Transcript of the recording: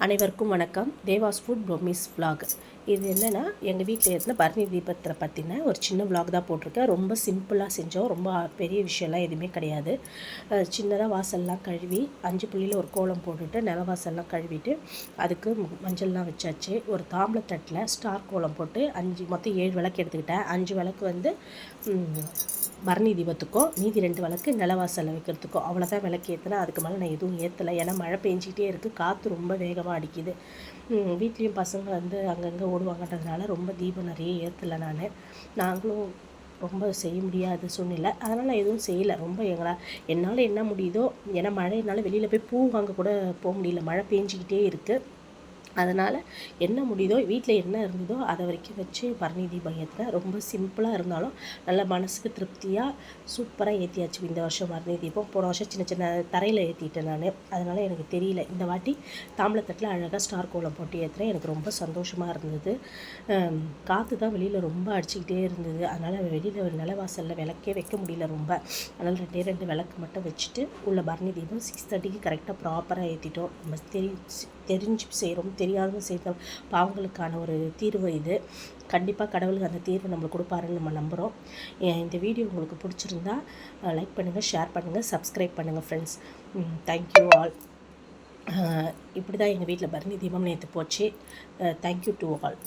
அனைவருக்கும் வணக்கம். Dewas food promise block இது என்னென்னா எங்கள் வீட்டில் இருந்த பரணி தீபத்தை பற்றின ஒரு சின்ன ப்ளாக் தான் போட்டிருக்கேன். ரொம்ப சிம்பிளாக செஞ்சோம். ரொம்ப பெரிய விஷயம்லாம் எதுவுமே கிடையாது. சின்னதாக வாசல்லாம் கழுவி அஞ்சு புள்ளியில் ஒரு கோலம் போட்டுட்டு நில வாசல்லாம் கழுவிட்டு அதுக்கு மஞ்சள்லாம் வச்சாச்சு. ஒரு தாம்பளத்தட்டில் ஸ்டார் கோலம் போட்டு அஞ்சு மொத்தம் ஏழு விளக்கு எடுத்துக்கிட்டேன். அஞ்சு விளக்கு வந்து பரணி தீபத்துக்கும் மீதி ரெண்டு விளக்கு நிலவாசலில் வைக்கிறதுக்கும் அவ்வளோதான் விளக்கு ஏற்றினா அதுக்கு மேலே நான் எதுவும் ஏற்றலை ஏன்னா மழை பெஞ்சிக்கிட்டே இருக்குது காற்று ரொம்ப வேகம் வேகமாக அடிக்குது. வீட்லேயும் பசங்க வந்து அங்கங்கே ஓடுவாங்கன்றதுனால ரொம்ப தீபம் நிறைய ஏற்றலை நான். நாங்களும் ரொம்ப செய்ய முடியாத சூழ்நிலை. அதனால் நான் எதுவும் செய்யலை. ரொம்ப எங்களால் என்னால் என்ன முடியுதோ ஏன்னா மழையினால வெளியில் போய் பூ வாங்க கூட போக முடியல. மழை பெஞ்சிக்கிட்டே இருக்குது அதனால் என்ன முடியுதோ வீட்டில் என்ன இருந்ததோ அதை வரைக்கும் வச்சு பரணி தீபம் ரொம்ப சிம்பிளாக இருந்தாலும் நல்ல மனசுக்கு திருப்தியாக சூப்பராக ஏற்றியாச்சு இந்த வருஷம் பரணி தீபம் போன வருஷம் சின்ன சின்ன தரையில் ஏற்றிட்டேன் நான். அதனால் எனக்கு தெரியல. இந்த வாட்டி தாம்பளத்தட்டில் அழகாக ஸ்டார் கோலம் போட்டு ஏற்றுறேன் எனக்கு ரொம்ப சந்தோஷமாக இருந்தது. காற்று தான் வெளியில் ரொம்ப அடிச்சுக்கிட்டே இருந்தது. அதனால் வெளியில் நிலவாசலில் விளக்கே வைக்க முடியல ரொம்ப. அதனால் ரெண்டே ரெண்டு விளக்கு மட்டும் வச்சுட்டு உள்ள பரணி தீபம் சிக்ஸ் தேர்ட்டிக்கு கரெக்டாக ப்ராப்பராக ஏற்றிட்டோம் நம்ம தெரிஞ்சு தெரிஞ்சு செய்கிறோம் தெரியாதவங்க செய்கிற பாவங்களுக்கான ஒரு தீர்வு இது. கண்டிப்பாக கடவுளுக்கு அந்த தீர்வு நம்மளுக்கு கொடுப்பாருன்னு நம்ம நம்புகிறோம் இந்த வீடியோ உங்களுக்கு பிடிச்சிருந்தா லைக் பண்ணுங்கள் ஷேர் பண்ணுங்கள் சப்ஸ்கிரைப் பண்ணுங்கள் ஃப்ரெண்ட்ஸ் தேங்க்யூ ஆல் இப்படி தான் எங்கள் வீட்டில் பரணி தீபம் நேற்று போச்சு. Thank you to all